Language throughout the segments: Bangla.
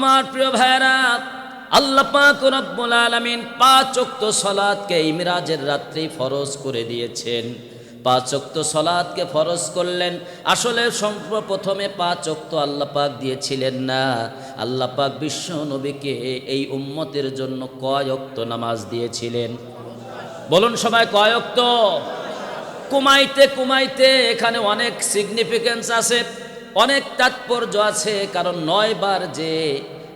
আমার প্রিয় ভাইরা আল্লাহ পাক রব্বুল আলামিন পাঁচ ওয়াক্ত সালাতকে ইমরাজের রাত্রি ফরজ করে দিয়েছেন। পাঁচ ওয়াক্ত সালাতকে ফরজ করলেন। আসলে সর্বপ্রথমে পাঁচ ওয়াক্ত আল্লাহ পাক দিয়েছিলেন না। আল্লাহ পাক বিশ্ব নবীকে এই উম্মতের জন্য কয় ওয়াক্ত নামাজ দিয়েছিলেন? বলুন সবাই কয় ওয়াক্ত? কুমাইতে কুমাইতে এখানে অনেক সিগনিফিকেন্স আছে। অনেক তাৎপর্য আছে, কারণ নয় বার যে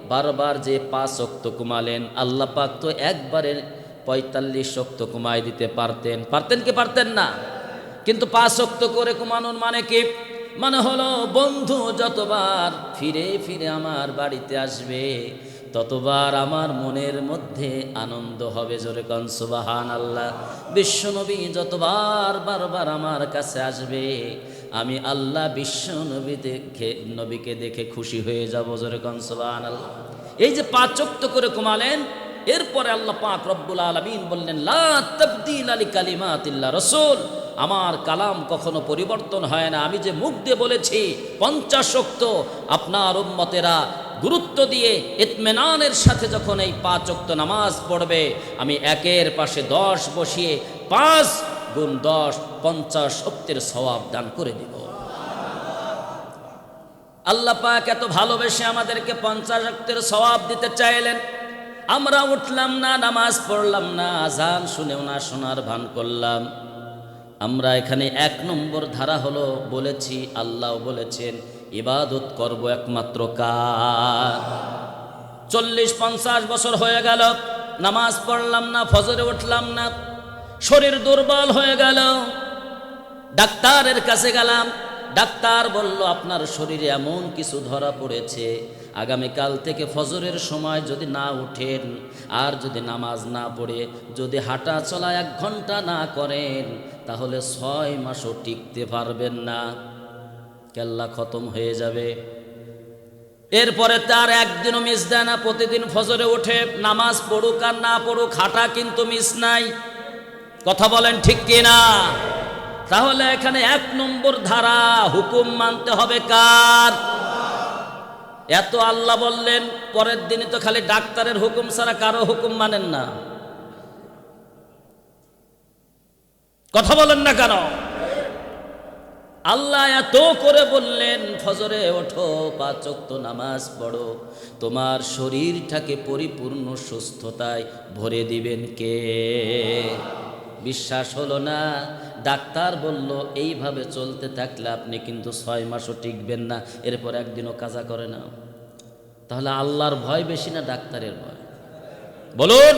বারবার যে পাঁচ অক্ত কুমালেন আল্লাহ পাক তো একবারে পঁয়তাল্লিশ অক্ত কুমাই দিতে পারতেন। পারতেন কি পারতেন না? কিন্তু পাঁচ অক্ত করে কুমানোর মানে কি? মানে হলো বন্ধু যতবার ফিরে ফিরে আমার বাড়িতে আসবে, ততবার আমার মনের মধ্যে আনন্দ হবে জোরে কন সুবাহান আল্লাহ বিশ্বনবী যতবার বারবার আমার কাছে আসবে আমি আল্লাহ বিশ্ব নবী দেখে, নবীকে দেখে খুশি হয়ে যাব, জোরে কন আল্লাহ এই যে পাঁচক্ত করে কমালেন এরপরে আল্লাহ পাক রব্বুল আলমিন বললেন, লা তাবদিল আলী কালিমাতিল্লাহ রসুল। আমার কালাম কখনো পরিবর্তন হয় না। আমি যে মুখ দিয়ে বলেছি পঞ্চাশক্ত আপনার উম্মতেরা গুরুত্ব দিয়ে ইতমেনানের সাথে যখন এই পাঁচ অক্ত নামাজ পড়বে, আমি একের পাশে দশ বসিয়ে পাঁচ গুণ দশ, পঞ্চাশ শক্তির সওয়াব দান করে দিব। আল্লাহ পাক এত ভালোবেসে আমাদেরকে পঞ্চাশ অক্তের সওয়াব দিতে চাইলেন। আমরা উঠলাম না, নামাজ পড়লাম না, আজান শুনেও না শোনার ভান করলাম। আমরা এখানে এক নম্বর ধারা হলো, বলেছি, আল্লাহ বলেছেন, ইবাদত করব একমাত্র কার। চল্লিশ, পঞ্চাশ বছর হয়ে গেল, নামাজ পড়লাম না, ফজরে উঠলাম না শরীর দুর্বল হয়ে গেল। ডাক্তারের কাছে গেলাম। ডাক্তার বলল, আপনার শরীরে এমন কিছু ধরা পড়েছে। আগামীকাল থেকে ফজরের সময় যদি না উঠেন আর যদি নামাজ না পড়ে, যদি হাঁটা চলা এক ঘণ্টা না করেন, তাহলে ছয় মাসও টিকতে পারবেন না। কেল্লা খতম হয়ে যাবে। এরপরে তার একদিনও মিস দেয় না। প্রতিদিন ফজরে উঠে নামাজ পড়ুক আর না পড়ুক, হাঁটা কিন্তু মিস নাই। কথা বলেন ঠিক কিনা? তাহলে এখানে এক নম্বর ধারা হুকুম মানতে হবে কার? এত আল্লাহ বললেন, পরের দিনই তো খালি ডাক্তারের হুকুম ছাড়া কারও হুকুম মানেন না। কথা বলেন না কেন? আল্লাহ এত করে বললেন, ফজরে ওঠো পাচক নামাজ পড়ো। তোমার শরীরটাকে পরিপূর্ণ সুস্থতায় ভরে দিবেন কে? বিশ্বাস হলো না। ডাক্তার বলল, এইভাবে চলতে থাকলে আপনি কিন্তু ছয় মাসও টিকবেন না, এরপর একদিনও কাজা করে না তাহলে আল্লাহর ভয় বেশি না ডাক্তারের ভয়? বলুন!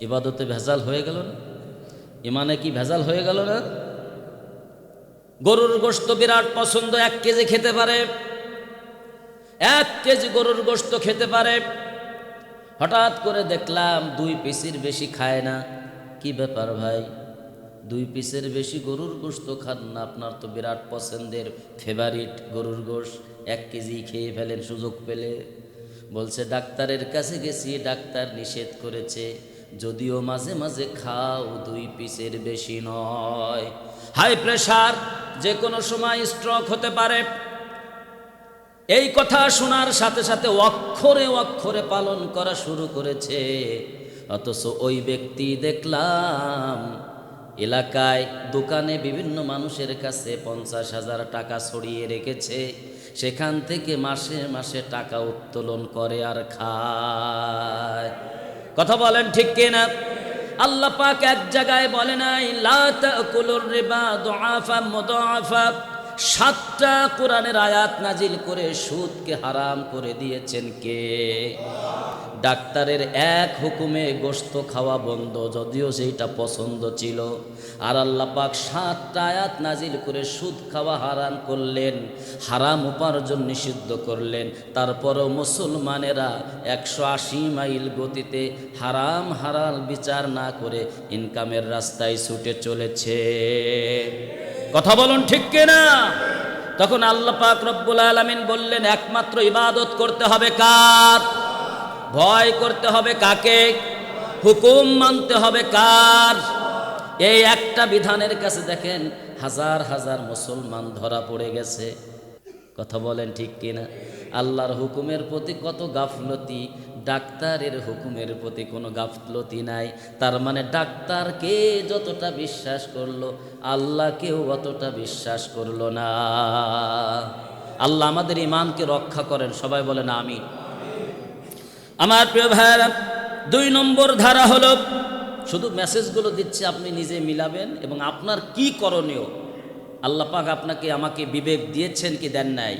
ইবাদতে ভেজাল হয়ে গেল না? ইমানে কি ভেজাল হয়ে গেল না? গরুর গোস্ত বিরাট পছন্দ, এক কেজি খেতে পারে। এক কেজি গরুর গোস্ত খেতে পারে। হঠাৎ করে দেখলাম দুই পিসির বেশি খায় না। কি ব্যাপার ভাই? দুই পিসের বেশি গরুর গোস্ত খান না, আপনার তো বিরাট পছন্দের ফেভারিট গরুর গোশ। এক কেজি খেয়ে ফেলেন সুযোগ পেলে। বলছে, ডাক্তারের কাছে গেছি, ডাক্তার নিষেধ করেছে। যদিও মাঝে মাঝে খাও, দুই পিসের বেশি নয়। হাই প্রেশার যে কোনো সময় স্ট্রোক হতে পারে। এই কথা শোনার সাথে সাথে অক্ষরে অক্ষরে পালন করা শুরু করেছে। অথচ ওই ব্যক্তি দেখলাম, এলাকায় দোকানে বিভিন্ন মানুষের কাছে পঞ্চাশ হাজার টাকা ছড়িয়ে রেখেছে। সেখান থেকে মাসে মাসে টাকা উত্তোলন করে আর খায়। কথা বলেন ঠিক কিনা আল্লাহ পাক এক জায়গায় বলে নাই, লা তাকুলুর রিবা দুআফা মুদাআফা। সাতটা কোরআনের আয়াত নাজিল করে সুদকে হারাম করে দিয়েছেন কে? ডাক্তারের এক হুকুমে গোস্ত খাওয়া বন্ধ, যদিও সেইটা পছন্দ ছিল। আর আল্লাহ পাক সাতটা আয়াত নাজিল করে সুদ খাওয়া হারাম করলেন, হারাম উপার্জন নিষিদ্ধ করলেন। তারপরও মুসলমানেরা একশো আশি মাইল গতিতে হারাম হারাল বিচার না করে ইনকামের রাস্তায় ছুটে চলেছে। কথা বলুন ঠিক কিনা? তখন আল্লাহ পাক রব্বুল আলমিন বললেন, একমাত্র ইবাদত করতে হবে কার? ভয় করতে হবে কাকে? হুকুম মানতে হবে কার? এই একটা বিধানের কাছে দেখেন, হাজার হাজার মুসলমান ধরা পড়ে গেছে। কথা বলেন ঠিক কিনা? আল্লাহর হুকুমের প্রতি কত গাফলতি ডাক্তারের হুকুমের প্রতি কোনো গাফলতি নাই। তার মানে ডাক্তারকে যতটা বিশ্বাস করল, আল্লাহকেও অতটা বিশ্বাস করল না। আল্লাহ আমাদের ইমানকে রক্ষা করেন। সবাই বলেন আমি আমার প্রিয় ভাইয়েরা, দুই নম্বর ধারা হলো, শুধু মেসেজগুলো দিচ্ছে, আপনি নিজে মিলাবেন এবং আপনার কি করণীয়? আল্লাহ পাক আপনাকে, আমাকে বিবেক দিয়েছেন কি দেন নাই?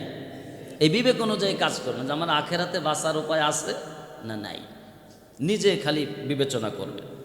এই বিবেক অনুযায়ী কাজ করবেন যে আমার আখেরাতে বাঁচার উপায় আছে না নাই। নিজে খালি বিবেচনা করবেন।